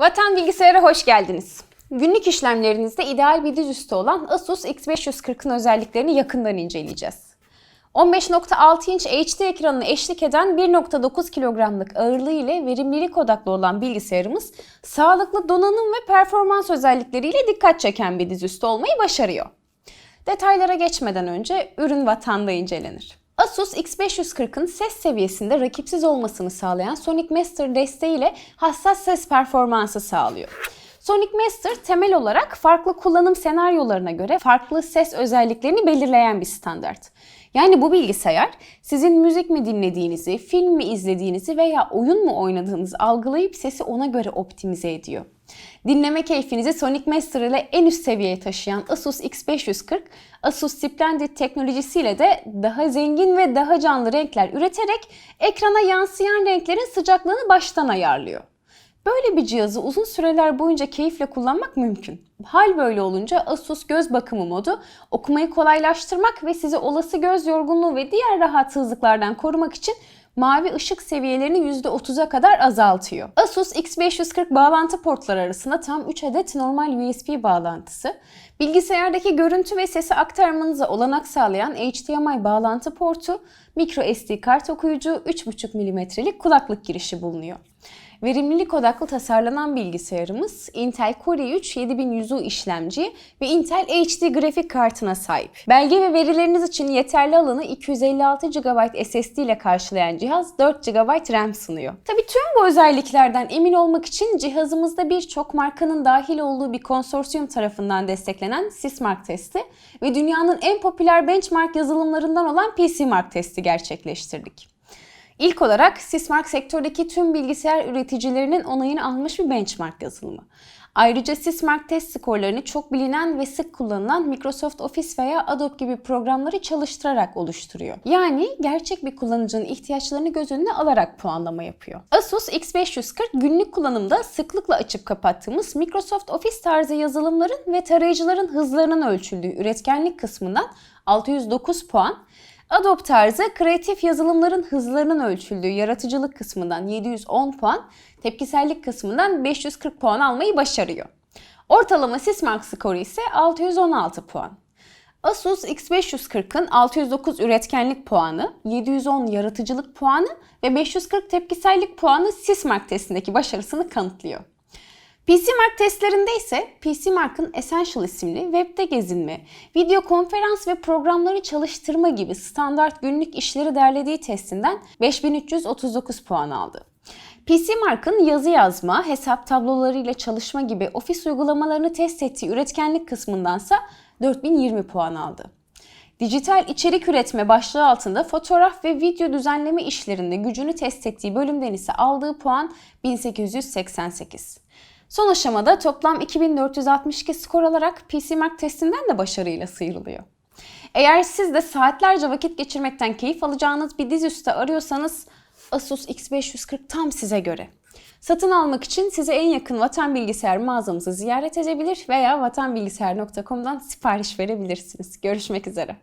Vatan Bilgisayar'a hoş geldiniz. Günlük işlemlerinizde ideal bir dizüstü olan Asus X540'ın özelliklerini yakından inceleyeceğiz. 15.6 inç HD ekranına eşlik eden 1.9 kilogramlık ağırlığı ile verimlilik odaklı olan bilgisayarımız sağlıklı donanım ve performans özellikleriyle dikkat çeken bir dizüstü olmayı başarıyor. Detaylara geçmeden önce ürün vatanda incelenir. Asus X540'ın ses seviyesinde rakipsiz olmasını sağlayan Sonic Master desteğiyle hassas ses performansı sağlıyor. Sonic Master temel olarak farklı kullanım senaryolarına göre farklı ses özelliklerini belirleyen bir standart. Yani bu bilgisayar sizin müzik mi dinlediğinizi, film mi izlediğinizi veya oyun mu oynadığınızı algılayıp sesi ona göre optimize ediyor. Dinleme keyfinizi Sonic Master ile en üst seviyeye taşıyan Asus X540, Asus Splendid teknolojisiyle de daha zengin ve daha canlı renkler üreterek ekrana yansıyan renklerin sıcaklığını baştan ayarlıyor. Böyle bir cihazı uzun süreler boyunca keyifle kullanmak mümkün. Hal böyle olunca Asus göz bakımı modu okumayı kolaylaştırmak ve sizi olası göz yorgunluğu ve diğer rahatsızlıklardan korumak için mavi ışık seviyelerini %30'a kadar azaltıyor. Asus X540 bağlantı portları arasında tam 3 adet normal USB bağlantısı, bilgisayardaki görüntü ve sesi aktarmanıza olanak sağlayan HDMI bağlantı portu, micro SD kart okuyucu, 3.5 mm'lik kulaklık girişi bulunuyor. Verimlilik odaklı tasarlanan bilgisayarımız Intel Core i3 7100U işlemci ve Intel HD grafik kartına sahip. Belge ve verileriniz için yeterli alanı 256 GB SSD ile karşılayan cihaz 4 GB RAM sunuyor. Tabii tüm bu özelliklerden emin olmak için cihazımızda birçok markanın dahil olduğu bir konsorsiyum tarafından desteklenen Sysmark testi ve dünyanın en popüler benchmark yazılımlarından olan PCMark testi gerçekleştirdik. İlk olarak Sysmark sektördeki tüm bilgisayar üreticilerinin onayını almış bir benchmark yazılımı. Ayrıca Sysmark test skorlarını çok bilinen ve sık kullanılan Microsoft Office veya Adobe gibi programları çalıştırarak oluşturuyor. Yani gerçek bir kullanıcının ihtiyaçlarını göz önüne alarak puanlama yapıyor. Asus X540 günlük kullanımda sıklıkla açıp kapattığımız Microsoft Office tarzı yazılımların ve tarayıcıların hızlarının ölçüldüğü üretkenlik kısmından 609 puan, Adobe tarzı kreatif yazılımların hızlarının ölçüldüğü yaratıcılık kısmından 710 puan, tepkisellik kısmından 540 puan almayı başarıyor. Ortalama Sysmark skoru ise 616 puan. Asus X540'ın 609 üretkenlik puanı, 710 yaratıcılık puanı ve 540 tepkisellik puanı Sysmark testindeki başarısını kanıtlıyor. PCMark testlerinde ise PCMark'ın Essential isimli webde gezinme, video konferans ve programları çalıştırma gibi standart günlük işleri derlediği testinden 5339 puan aldı. PCMark'ın yazı yazma, hesap tablolarıyla çalışma gibi ofis uygulamalarını test ettiği üretkenlik kısmındansa 4020 puan aldı. Dijital içerik üretme başlığı altında fotoğraf ve video düzenleme işlerinde gücünü test ettiği bölümden ise aldığı puan 1888. Son aşamada toplam 2462 skor alarak PCMark testinden de başarıyla sıyrılıyor. Eğer siz de saatlerce vakit geçirmekten keyif alacağınız bir dizüstü arıyorsanız Asus X540 tam size göre. Satın almak için size en yakın Vatan Bilgisayar mağazamızı ziyaret edebilir veya vatanbilgisayar.com'dan sipariş verebilirsiniz. Görüşmek üzere.